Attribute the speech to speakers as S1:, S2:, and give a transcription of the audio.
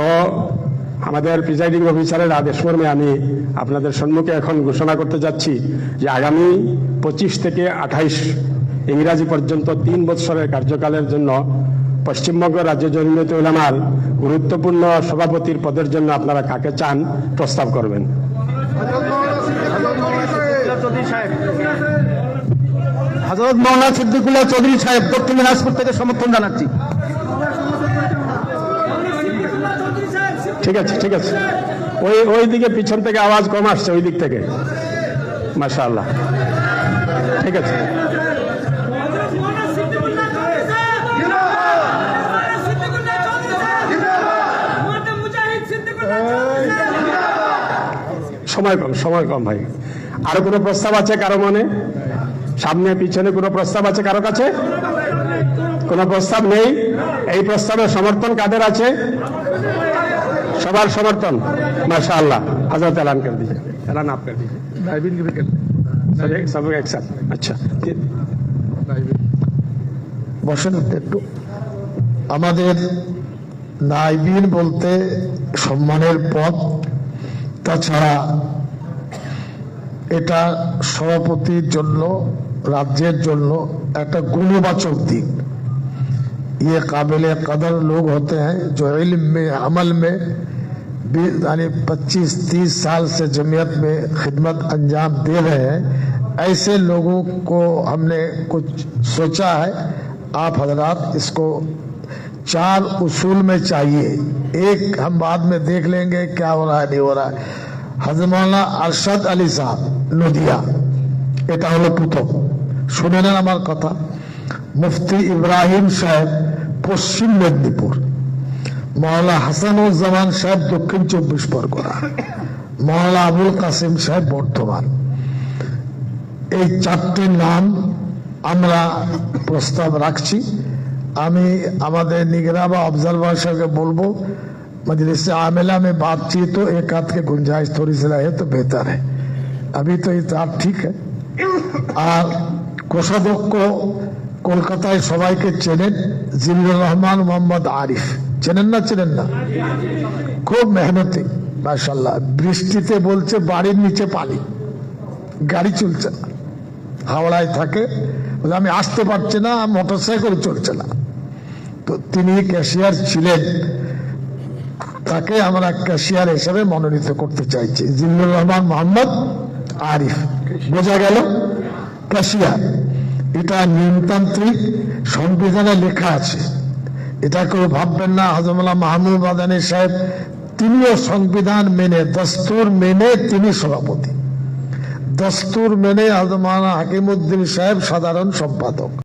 S1: তো আমাদের প্রিজাইডিং অফিসারের আদেশ মর্মে আমি আপনাদের সম্মুখে এখন ঘোষণা করতে যাচ্ছি যে আগামী পঁচিশ থেকে আঠাইশ ইংরাজি পর্যন্ত তিন বৎসরের কার্যকালের জন্য পশ্চিমবঙ্গ রাজ্য জমিয়ত উলামার গুরুত্বপূর্ণ সভাপতির পদের জন্য আপনারা কাকে চান প্রস্তাব করবেন।
S2: হজরত মৌলানা সিদ্দিকুল্লাহ চৌধুরী সাহেব দক্ষিণ দিনাজপুর থেকে সমর্থন জানাচ্ছি।
S1: ঠিক আছে ঠিক আছে। ওই ওই দিকে পিছন থেকে আওয়াজ কম আসছে, ওই দিক থেকে। মাশা আল্লাহ ঠিক আছে। সময় কম সময় কম ভাই। আরও কোনো প্রস্তাব আছে কারও মনে? সামনে, পিছনে কোনো প্রস্তাব আছে কারও কাছে? কোনো প্রস্তাব নেই? এই প্রস্তাবের সমর্থন কাদের আছে? সবার সমর্থন माशा अल्लाह हजरत ऐलान कर दीजिए ऐलान आप कर दीजिए सब एक सब एक साथ अच्छा
S2: বসেন একটু আমাদের নাইবিন বলতে সম্মানের পদ তাছাড়া এটা সভাপতির জন্য রাজ্যের জন্য একটা গুণবাচক দিক ये काबिल कदर लोग होते हैं जो इल्म में अमल में भी- यानी 25-30 साल से जमीयत में खिदमत अंजाम दे रहे हैं ऐसे लोगों को हमने कुछ सोचा है आप हजरात इसको चार उसूल में चाहिए एक हम बाद में देख लेंगे क्या हो रहा है नहीं हो रहा है हजरत मौलाना अरशद আলী সাহেব নদিয়া এটা হলো প্রথম শুনে নেন আমার কথা মুফতি ইব্রাহিম সাহেব পশ্চিম মেদিনীপুর মৌলানা হাসানুজ্জামান সাহেব দক্ষিণ চব্বিশ পরগনা মৌলানা আবুল কাসিম সাহেব বর্ধমান এই চারটি নাম আমরা প্রস্তাব রাখছি আমি আমাদের নিগরা বা অবজারভার সাহেবকে বলবো मजलिस आमिला में बातचीत हो एक आध के गुंजाइश थोड़ी सी रहे तो बेहतर है अभी तो इतना ठीक है আর কোষাধ্যক্ষ কলকাতায় সবাইকে চেনেন জিল্লুর রহমান মোহাম্মদ আরিফ। চেনেন না চেনেন না? খুব মেহনতি মাসাল্লাহ বৃষ্টিতে বলছে, বাড়ির নিচে পানি। গাড়ি চলছে না। হাওড়ায় থাকে। আমি আসতে পারছি না মোটর সাইকেল চলছে না। তো তিনি ক্যাশিয়ার ছিলেন। তাকে আমরা ক্যাশিয়ার হিসেবে মনোনীত করতে চাইছি। জিল্লুর রহমান মোহাম্মদ আরিফ। বোঝা গেল? ক্যাশিয়ার। এটা নিয়মতান্ত্রিক সংবিধানে লেখা আছে। এটা কেউ ভাববেন না হজমুল্লাহ মাহমুদ মাদানী সাহেব, তিনিও সংবিধান মেনে, দস্তুর মেনে তিনি সভাপতি। দস্তুর মেনে হজমানা হাকিমুদ্দিন সাহেব সাধারণ সম্পাদক।